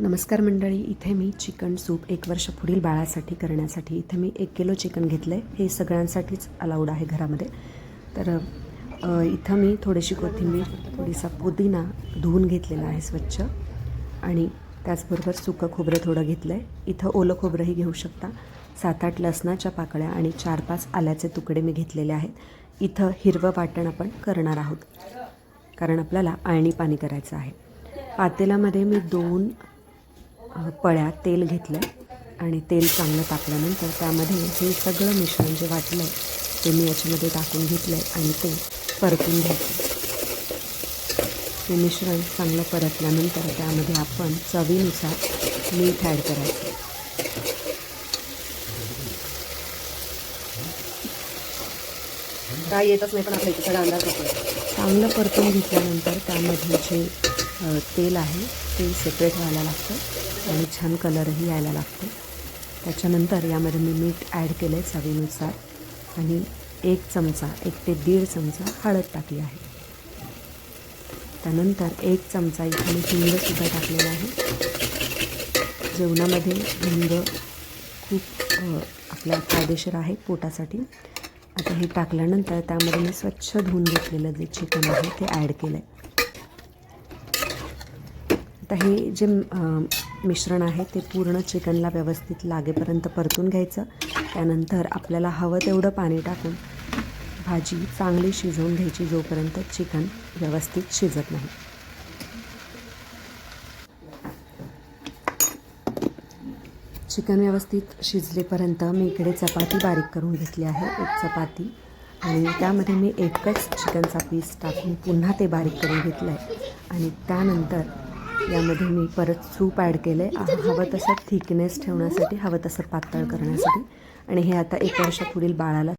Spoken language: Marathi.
नमस्कार मंडळी इथे मी चिकन सूप एक वर्ष पुढील बाळासाठी करण्यासाठी. इथे मी एक किलो चिकन घेतलं आहे हे सगळ्यांसाठीच अलाउड आहे घरामध्ये. तर इथं मी थोडीशी कोथिंबीर थोडीसा पुदिना धुवून घेतलेला आहे स्वच्छ. आणि त्याचबरोबर सुकं खोबरं थोडं घेतलं आहे इथं ओलं खोबरंही घेऊ शकता. सात आठ लसणाच्या पाकळ्या आणि चार पाच आल्याचे तुकडे मी घेतलेले आहेत. इथं हिरवं वाटण आपण करणार आहोत. कारण आपल्याला आळणी पाणी करायचं आहे. पातेल्यामध्ये मी दोन अ, पळ्या तेल घेतलं आणि तेल चांगलं तापल्यानंतर त्यामध्ये हे सगळं मिश्रण जे वाटलं आहे ते मी याच्यामध्ये टाकून घेतलं आहे आणि ते परतून घ्यायचं. हे मिश्रण चांगलं परतल्यानंतर त्यामध्ये आपण चवीनुसार मीठ ॲड करायचं. काय येतच नाही पण आपल्या इथे सगळा अंदाज चांगलं परतून घेतल्यानंतर त्यामध्ये जे तेल आहे ते सेपरेट व्हायला लागतं. आणि छान कलरही यायला लागतो. त्याच्यानंतर यामध्ये मी मीठ ॲड केलं आहे चवीनुसार. आणि एक चमचा एक ते दीड चमचा हळद टाकली आहे. त्यानंतर एक चमचा इथे मी हिंगसुद्धा टाकलेला आहे. जेवणामध्ये हिंग खूप आपल्या फायदेशीर आहे पोटासाठी. आता हे टाकल्यानंतर त्यामध्ये मी स्वच्छ धुवून घेतलेलं जे चिकन आहे ते ॲड केलं आहे आता हे जे मिश्रण आहे ते पूर्ण चिकनला व्यवस्थित लागेपर्यंत परतून घ्यायचं. त्यानंतर आपल्याला हवं तेवढं पाणी टाकून भाजी चांगली शिजवून घ्यायची जोपर्यंत चिकन व्यवस्थित शिजत नाही. चिकन व्यवस्थित शिजलेपर्यंत मी इकडे चपाती बारीक करून घेतली आहे एक चपाती. आणि त्यामध्ये मी एकच चिकनचा पीस टाकून पुन्हा ते बारीक करून घेतलं आहे आणि त्यानंतर यामध्ये मी परत सूप ॲड केलं आहे हवं तसं थिकनेस ठेवण्यासाठी हवं तसं पातळ करण्यासाठी. आणि हे आता एक वर्षापुढील बाळाला